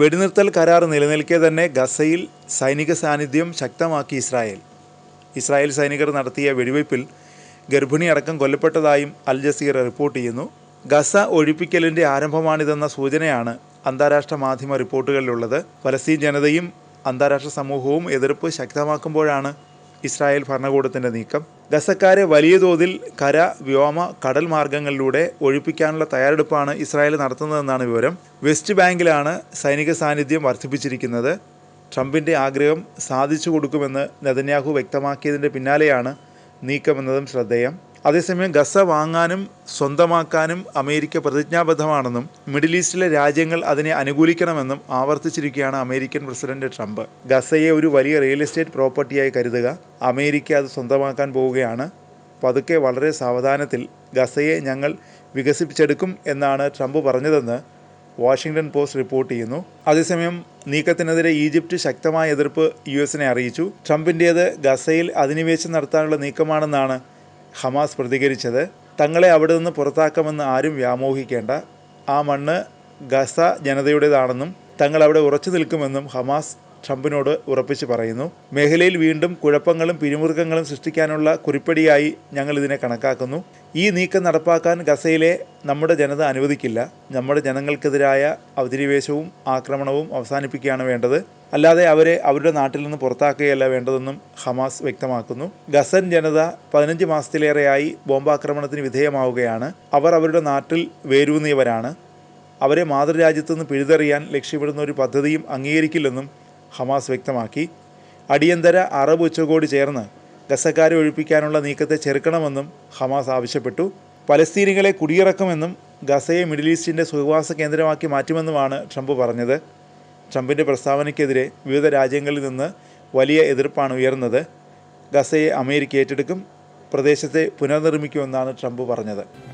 വെടിനിർത്തൽ കരാർ നിലനിൽക്കെ തന്നെ ഗസയിൽ സൈനിക സാന്നിധ്യം ശക്തമാക്കി ഇസ്രായേൽ. ഇസ്രായേൽ സൈനികർ നടത്തിയ വെടിവയ്പിൽ ഗർഭിണി അടക്കം കൊല്ലപ്പെട്ടതായും അൽ ജസീർ റിപ്പോർട്ട് ചെയ്യുന്നു. ഗസ ഒഴിപ്പിക്കലിന്റെ ആരംഭമാണിതെന്ന സൂചനയാണ് അന്താരാഷ്ട്ര മാധ്യമ റിപ്പോർട്ടുകളിലുള്ളത്. ഫലസ്തീൻ ജനതയും അന്താരാഷ്ട്ര സമൂഹവും എതിർപ്പ് ശക്തമാക്കുമ്പോഴാണ് ഇസ്രായേൽ ഭരണകൂടത്തിന്റെ നീക്കം. ഗസക്കാരെ വലിയ തോതിൽ കര വ്യോമ കടൽ മാർഗങ്ങളിലൂടെ ഒഴിപ്പിക്കാനുള്ള തയ്യാറെടുപ്പാണ് ഇസ്രായേൽ നടത്തുന്നതെന്നാണ് വിവരം. വെസ്റ്റ് ബാങ്കിലാണ് സൈനിക സാന്നിധ്യം വർദ്ധിപ്പിച്ചിരിക്കുന്നത്. ട്രംപിന്റെ ആഗ്രഹം സാധിച്ചു കൊടുക്കുമെന്ന് നെതന്യാഹു വ്യക്തമാക്കിയതിന്റെ പിന്നാലെയാണ് നീക്കമെന്നതും ശ്രദ്ധേയം. അതേസമയം ഗസ വാങ്ങാനും സ്വന്തമാക്കാനും അമേരിക്ക പ്രതിജ്ഞാബദ്ധമാണെന്നും മിഡിൽ ഈസ്റ്റിലെ രാജ്യങ്ങൾ അതിനെ അനുകൂലിക്കണമെന്നും ആവർത്തിച്ചിരിക്കുകയാണ് അമേരിക്കൻ പ്രസിഡന്റ് ട്രംപ്. ഗസയെ ഒരു വലിയ റിയൽ എസ്റ്റേറ്റ് പ്രോപ്പർട്ടിയായി കരുതുക. അമേരിക്ക അത് സ്വന്തമാക്കാൻ പോവുകയാണ്. പതുക്കെ വളരെ സാവധാനത്തിൽ ഗസയെ ഞങ്ങൾ വികസിപ്പിച്ചെടുക്കും എന്നാണ് ട്രംപ് പറഞ്ഞതെന്ന് വാഷിംഗ്ടൺ പോസ്റ്റ് റിപ്പോർട്ട് ചെയ്യുന്നു. അതേസമയം നീക്കത്തിനെതിരെ ഈജിപ്റ്റ് ശക്തമായ എതിർപ്പ് യു എസിനെ അറിയിച്ചു. ട്രംപിന്റേത് ഗസയിൽ അധിനിവേശം നടത്താനുള്ള നീക്കമാണെന്നാണ് ഹമാസ് പ്രതികരിച്ചത് തങ്ങളെ അവിടെ നിന്ന് പുറത്താക്കാമെന്ന് ആരും വ്യാമോഹിക്കേണ്ട. ആ മണ്ണ് ഗസ ജനതയുടേതാണെന്നും തങ്ങൾ അവിടെ ഉറച്ചു നിൽക്കുമെന്നും ഹമാസ് ട്രംപിനോട് ഉറപ്പിച്ച് പറയുന്നു. മേഖലയിൽ വീണ്ടും കുഴപ്പങ്ങളും പിരിമുറുക്കങ്ങളും സൃഷ്ടിക്കാനുള്ള കുറിപ്പടിയായി ഞങ്ങൾ ഇതിനെ കണക്കാക്കുന്നു. ഈ നീക്കം നടപ്പാക്കാൻ ഗസയിലെ നമ്മുടെ ജനത അനുവദിക്കില്ല. നമ്മുടെ ജനങ്ങൾക്കെതിരായ അധിനിവേശവും ആക്രമണവും അവസാനിപ്പിക്കുകയാണ് വേണ്ടത്. അല്ലാതെ അവരെ അവരുടെ നാട്ടിൽ നിന്ന് പുറത്താക്കുകയല്ല വേണ്ടതെന്നും ഹമാസ് വ്യക്തമാക്കുന്നു. ഗസൻ ജനത പതിനഞ്ച് മാസത്തിലേറെയായി ബോംബാക്രമണത്തിന് വിധേയമാവുകയാണ്. അവർ അവരുടെ നാട്ടിൽ വേരൂന്നിയവരാണ്. അവരെ മാതൃരാജ്യത്തു നിന്ന് പിഴുതെറിയാൻ ലക്ഷ്യമിടുന്ന ഒരു പദ്ധതിയും അംഗീകരിക്കില്ലെന്നും ഹമാസ് വ്യക്തമാക്കി. അടിയന്തര അറബ് ഉച്ചകോടി ചേർന്ന് ഗസക്കാരെ ഒഴിപ്പിക്കാനുള്ള നീക്കത്തെ ചെറുക്കണമെന്നും ഹമാസ് ആവശ്യപ്പെട്ടു. പലസ്തീനികളെ കുടിയിറക്കുമെന്നും ഗസയെ മിഡിൽ ഈസ്റ്റിന്റെ സുഖവാസ കേന്ദ്രമാക്കി മാറ്റുമെന്നുമാണ് ട്രംപ് പറഞ്ഞത്. ട്രംപിന്റെ പ്രസ്താവനയ്ക്കെതിരെ വിവിധ രാജ്യങ്ങളിൽ നിന്ന് വലിയ എതിർപ്പാണ് ഉയർന്നത്. ഗസയെ അമേരിക്ക ഏറ്റെടുക്കും പ്രദേശത്തെ പുനർനിർമ്മിക്കുമെന്നാണ് ട്രംപ് പറഞ്ഞത്.